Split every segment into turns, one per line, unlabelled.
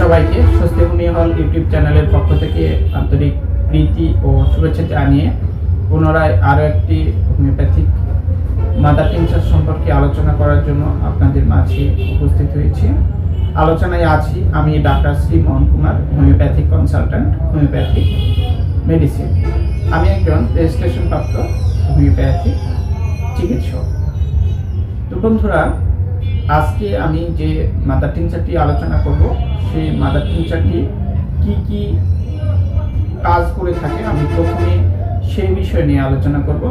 সবাইকে স্বস্তিভূমি হল ইউটিউব চ্যানেলের পক্ষ থেকে আন্তরিক প্রীতি ও শুভেচ্ছা জানিয়ে পুনরায় আরও একটি হোমিওপ্যাথিক মাদার টিংচার সম্পর্কে আলোচনা করার জন্য আপনাদের মাঝে উপস্থিত হয়েছি। আলোচনায় আছি আমি doctor Shri Mohan Kumar, homeopathic consultant, homeopathic medicine. আমি একজন রেজিস্ট্রেশন প্রাপ্ত হোমিওপ্যাথিক চিকিৎসক। তো বন্ধুরা আজকে আমি যে মাদার টিংচারটি আলোচনা করব, সেই মাদার টিংচারটি কি কি কাজ করে থাকে আমি প্রথমে সেই বিষয় নিয়ে আলোচনা করব,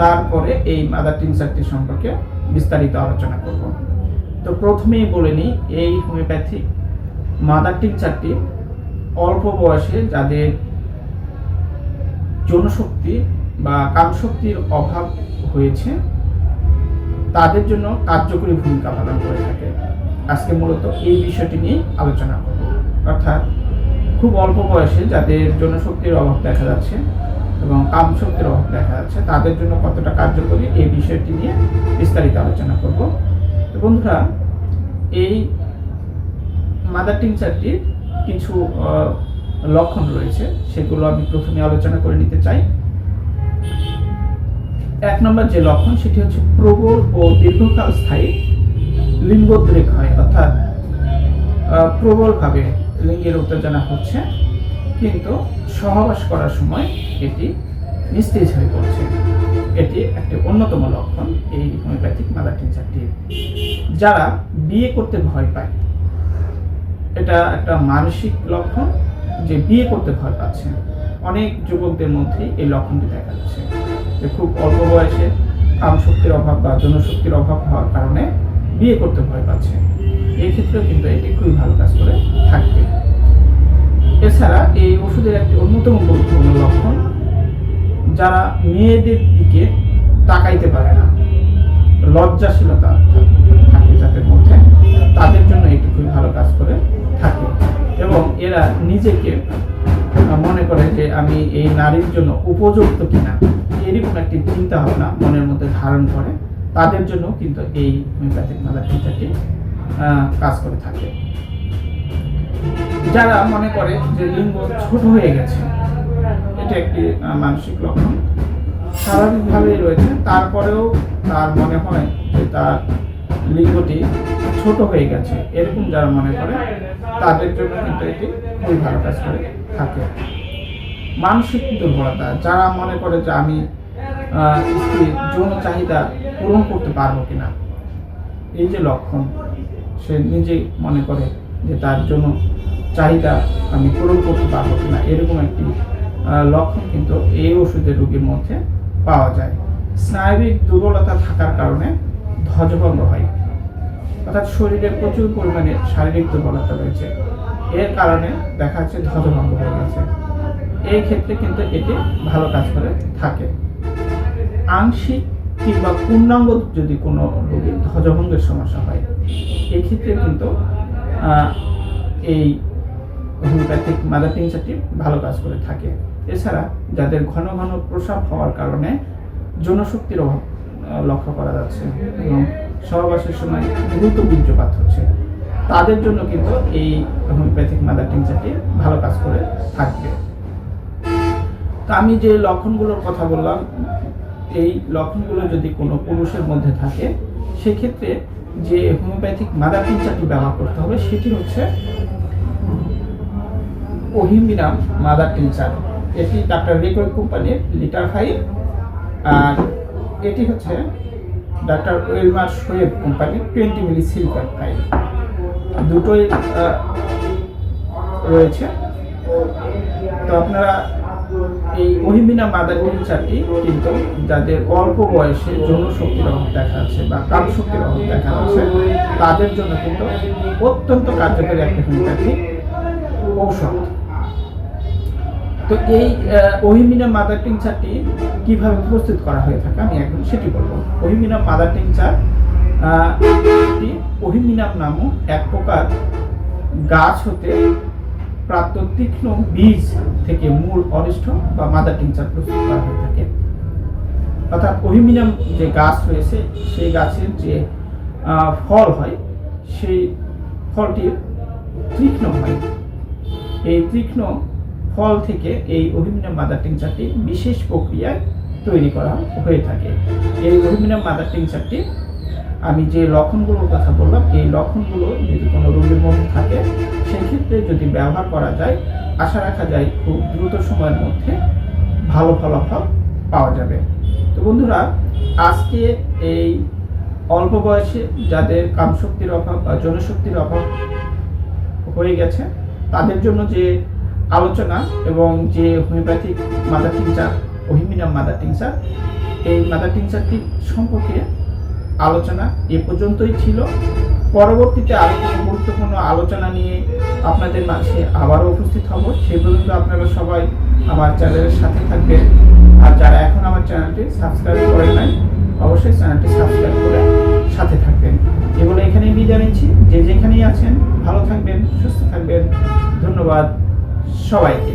তারপরে এই মাদার টিংচারটি সম্পর্কে বিস্তারিত আলোচনা করব। তো প্রথমেই বলে নিই, এই হোমিওপ্যাথিক মাদার টিংচারটি অল্প বয়সে যাদের জনশক্তি বা কামশক্তির অভাব হয়েছে তাদের জন্য কার্যকরী ভূমিকা পালন করে থাকে। আজকে মূলত এই বিষয়টি নিয়ে আলোচনা করব। অর্থাৎ খুব অল্প বয়সে যাদের জনশক্তির অভাব দেখা যাচ্ছে এবং কাম শক্তির অভাব দেখা যাচ্ছে, তাদের জন্য কতটা কার্যকরী এই বিষয়টি নিয়ে বিস্তারিত আলোচনা করব। তো বন্ধুরা, এই মাদার টিংচারটির কিছু লক্ষণ রয়েছে, সেগুলো আমি প্রথমে আলোচনা করে নিতে চাই। এক নম্বর যে লক্ষণ সেটি হচ্ছে প্রবল ও দীর্ঘকাল স্থায়ী লিঙ্গোদ্রেক হয়, অর্থাৎ প্রবলভাবে লিঙ্গের উত্তেজনা হচ্ছে, কিন্তু সহবাস করার সময় এটি নিস্তেজ হয়ে পড়ছে। এটি একটি অন্যতম লক্ষণ এই হোমিওপ্যাথিক মাদার টিনচারটির। যারা বিয়ে করতে ভয় পায়, এটা একটা মানসিক লক্ষণ যে বিয়ে করতে ভয় পাচ্ছে। অনেক যুবকদের মধ্যেই এই লক্ষণটি দেখা যাচ্ছে। খুব অল্প বয়সে কাম শক্তির অভাব বা জনশক্তির অভাব হওয়ার কারণে বিয়ে করতে ভয় পাচ্ছে। এই ক্ষেত্রেও কিন্তু এটি খুবই ভালো কাজ করে থাকবে। এছাড়া এই ওষুধের একটি অন্যতম গুরুত্বপূর্ণ লক্ষণ, যারা মেয়েদের দিকে তাকাইতে পারে না, লজ্জাশীলতা থাকে যাদের মধ্যে, তাদের জন্য এটি খুবই ভালো কাজ করে থাকে। এবং এরা নিজেকে মনে করে যে আমি এই নারীর জন্য উপযুক্ত কিনা। এরকম একটি চিন্তা ভাবনা মনের মধ্যে ধারণ করে, তাদের জন্য কিন্তু এই হোমিওপ্যাথিক মাদার টিচারটি কাজ করে থাকে। যারা মনে করে যে লিঙ্গ ছোট হয়ে গেছে, এটা একটি মানসিক লক্ষণ। স্বাভাবিকভাবেই রয়েছে। তারপরেও তার মনে হয় যে তার লিঙ্গটি ছোট হয়ে গেছে, এরকম যারা মনে করে, তাদের জন্য কিন্তু এটি খুবই ভালো কাজ করে থাকে। মানসিক দুর্বলতা, যারা মনে করে যে আমি যৌন চাহিদা পূরণ করতে পারব কিনা? এই যে লক্ষণ, সে নিজেই মনে করে যে তার জন্য চাহিদা আমি পূরণ করতে পারব কিনা, এরকম একটি লক্ষণ কিন্তু এই ওষুধের রোগীর মধ্যে পাওয়া যায়। স্নায়বিক দুর্বলতা থাকার কারণে ধ্বজভঙ্গ হয়। অর্থাৎ শরীরে প্রচুর পরিমাণে শারীরিক দুর্বলতা রয়েছে। এর কারণে দেখা যাচ্ছে ধ্বজভঙ্গ হয়ে গেছে। এই ক্ষেত্রে কিন্তু এটি ভালো কাজ করে, থাকে। আংশিক কিংবা পূর্ণাঙ্গ যদি কোনো রোগীর ধ্বজভঙ্গের সমস্যা হয় এক্ষেত্রে কিন্তু এই হোমিওপ্যাথিক মাদার টিনচারটি ভালো কাজ করে থাকে। এছাড়া যাদের ঘন ঘন প্রসাব হওয়ার কারণে জনশক্তির অভাব লক্ষ্য করা যাচ্ছে এবং সহবাসের সময় দ্রুত বীর্যপাত হচ্ছে। তাদের জন্য কিন্তু এই হোমিওপ্যাথিক মাদার টিনচারটি ভালো কাজ করে থাকবে। তো আমি যে লক্ষণগুলোর কথা বললাম এই লক্ষণগুলো যদি কোনো পুরুষের মধ্যে থাকে, সেক্ষেত্রে যে হোমিওপ্যাথিক মাদার টিনচারটি ব্যবহার করতে হবে, সেটি হচ্ছে ওহিমিনাম মাদার টিনচার এটি ডাক্তার রেকর্ড কোম্পানির লিটার ফাইভ আর এটি হচ্ছে ডাক্তার ওয়েলমার শোয়েব কোম্পানির টোয়েন্টি মিলি সিলভার ফাইভ দুটোই রয়েছে। তো আপনারা এই মহিমিনা মাদার টিনচারটি কিন্তু যাদের অল্প বয়সে যৌন শক্তির অভাব দেখা যাচ্ছে বা কাম শক্তির অভাব দেখা যাচ্ছে, তাদের জন্য কিন্তু অত্যন্ত কার্যকরী একটা হোমিওপ্যাথি ঔষধ। তো এই ওহিমিনা মাদার টিংচারটি কীভাবে প্রস্তুত করা হয়ে থাকে আমি এখন সেটি বলব। ওহিমিনা মাদার টিংচার ওহিমিনাম নামক এক প্রকার গাছ হতে প্রাপ্ত তীক্ষ্ণ বীজ থেকে মূল অরিষ্ঠ বা মাদার টিংচার প্রস্তুত করা হয়ে থাকে। অর্থাৎ ওহিমিনাম যে গাছ রয়েছে, সেই গাছের যে ফল হয়, সেই ফলটির তীক্ষ্ণ হয়। এই তীক্ষ্ণ ফল থেকে এই অভিমিনাম মাদার টিংচারটি বিশেষ প্রক্রিয়ায় তৈরি করা হয়ে থাকে। এই অভিমিনাম মাদার টিংচারটি আমি যে লক্ষণগুলোর কথা বললাম, এই লক্ষণগুলো যদি কোনো রোগীর মধ্যে থাকে সেক্ষেত্রে যদি ব্যবহার করা যায়, আশা রাখা যায় খুব দ্রুত সময়ের মধ্যে ভালো ফলাফল পাওয়া যাবে। তো বন্ধুরা, আজকে এই অল্প বয়সে যাদের কামশক্তির অভাব বা জনশক্তির অভাব হয়ে গেছে, তাদের জন্য যে আলোচনা এবং যে হোমিওপ্যাথিক মাদার টিংচার অহিমিনাম মাদার টিংচার এই মাদার টিংচারটি সম্পর্কে আলোচনা এ পর্যন্তই ছিল। পরবর্তীতে আরও কোনো গুরুত্বপূর্ণ আলোচনা নিয়ে আপনাদের মাঝে আবারও উপস্থিত হব। সে পর্যন্ত আপনারা সবাই আমার চ্যানেলের সাথে থাকবেন। আর যারা এখন আমার চ্যানেলটি সাবস্ক্রাইব করেন নাই, অবশ্যই চ্যানেলটি সাবস্ক্রাইব করে সাথে থাকবেন। এগুলো এখানেই বিদায় নিচ্ছি। যে যেখানেই আছেন, ভালো থাকবেন, সুস্থ থাকবেন। ধন্যবাদ সবাইকে।